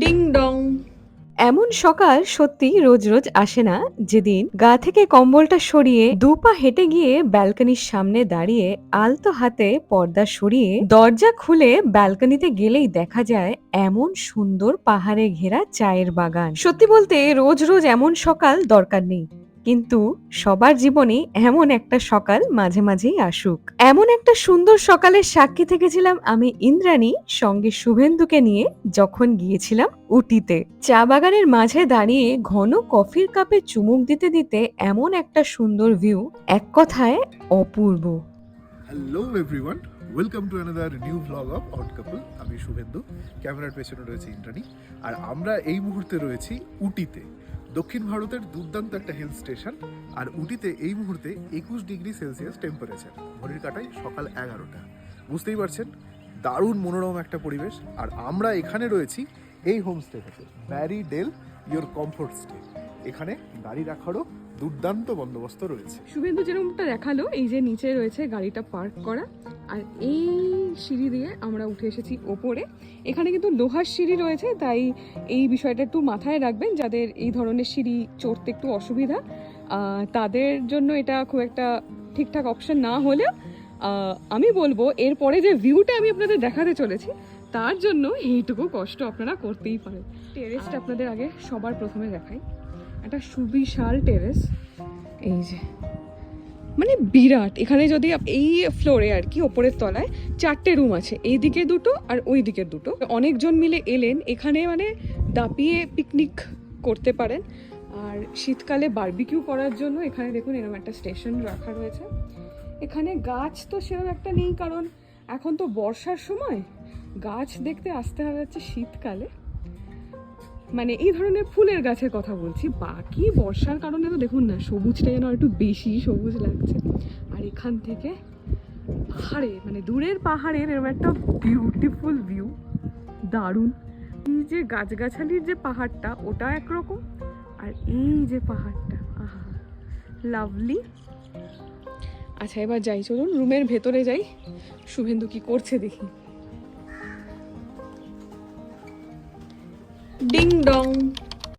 Ding dong এমন সকাল সত্যি রোজ রোজ আসে না, যেদিন গা থেকে কম্বলটা সরিয়ে দুপা হেঁটে গিয়ে ব্যালকনির সামনে দাঁড়িয়ে আলতো হাতে পর্দা সরিয়ে দরজা খুলে ব্যালকনিতে গেলেই দেখা যায় এমন সুন্দর পাহাড়ে ঘেরা চায়ের বাগান। সত্যি বলতে রোজ রোজ এমন সকাল দরকার নেই। কিন্তু সবার জীবনে এমন একটা সকাল মাঝে মাঝেই আসুক। এমন একটা সুন্দর সকালের সাক্ষী থেকেছিলাম আমি ইন্দ্রাণী সঙ্গে শুভেন্দুকে নিয়ে যখন গিয়েছিলাম উটিতে। চা বাগানের মাঝে দাঁড়িয়ে ঘন কফির কাপে চুমুক দিতে দিতে এমন একটা সুন্দর ভিউ এক কথায় অপূর্ব। Hello everyone welcome to another new blog of out couple আমি শুভেন্দু, ক্যামেরার পেছনে রয়েছে ইন্দ্রাণী। আর আমরা এই মুহূর্তে রয়েছি উটিতে। দক্ষিণ ভারতের দুর্দান্ত একটা হিল স্টেশন আর উটিতে এই মুহূর্তে একুশ ডিগ্রি সেলসিয়াস টেম্পারেচার ঘড়ির কাটায় সকাল এগারোটা। বুঝতেই পারছেন, দারুণ মনোরম একটা পরিবেশ, আর আমরা এখানে রয়েছি এই হোমস্টেটাতে Barry Dale your comfort stay এখানে গাড়ি রাখারও দুর্দান্ত বন্দোবস্ত রয়েছে। শুভেন্দু যেরকমটা দেখাল, এই যে নিচে রয়েছে গাড়িটা পার্ক করা, আর এই সিঁড়ি দিয়ে আমরা উঠে এসেছি ওপরে। এখানে কিন্তু লোহার সিঁড়ি রয়েছে, তাই এই বিষয়টা একটু মাথায় রাখবেন, যাদের এই ধরনের সিঁড়ি চড়তে একটু অসুবিধা। তাদের জন্য এটা খুব একটা ঠিকঠাক অপশন না হলেও আমি বলব, এরপরে যে ভিউটা আমি আপনাদের দেখাতে চলেছি, তার জন্য এইটুকু কষ্ট আপনারা করতেই পারেন। টেরেসটা আপনাদের আগে সবার প্রথমে দেখাই। একটা সুবিশাল টেরেস এই যে মানে বিরাট। এখানে যদি এই ফ্লোরে আর কি, ওপরের তলায় চারটে রুম আছে। এই দিকে দুটো আর ওই দিকে দুটো। অনেকজন মিলে এলেন। এখানে মানে দাপিয়ে পিকনিক করতে পারেন। আর শীতকালে বারবিকিউ করার জন্য এখানে দেখুন এরকম একটা স্টেশন রাখা রয়েছে। এখানে গাছ তো সেরকম একটা নেই, কারণ এখন তো বর্ষার সময়। গাছ দেখতে আসতে হবে হচ্ছে শীতকালে। মানে এই ধরনের ফুলের গাছের কথা বলছি, বাকি বর্ষার কারণে তো দেখুন না সবুজটা যেন একটু বেশি সবুজ লাগছে। আর এখান থেকে পাহাড়ে মানে দূরের পাহাড়ের এরকম একটা বিউটিফুল ভিউ দারুণ। এই যে গাছগাছালির যে পাহাড়টা, ওটা একরকম। আর এই যে পাহাড়টা, আহা লাভলি আচ্ছা এবার যাই, চলুন রুমের ভেতরে যাই। শুভেন্দু কি করছে দেখি। Ding dong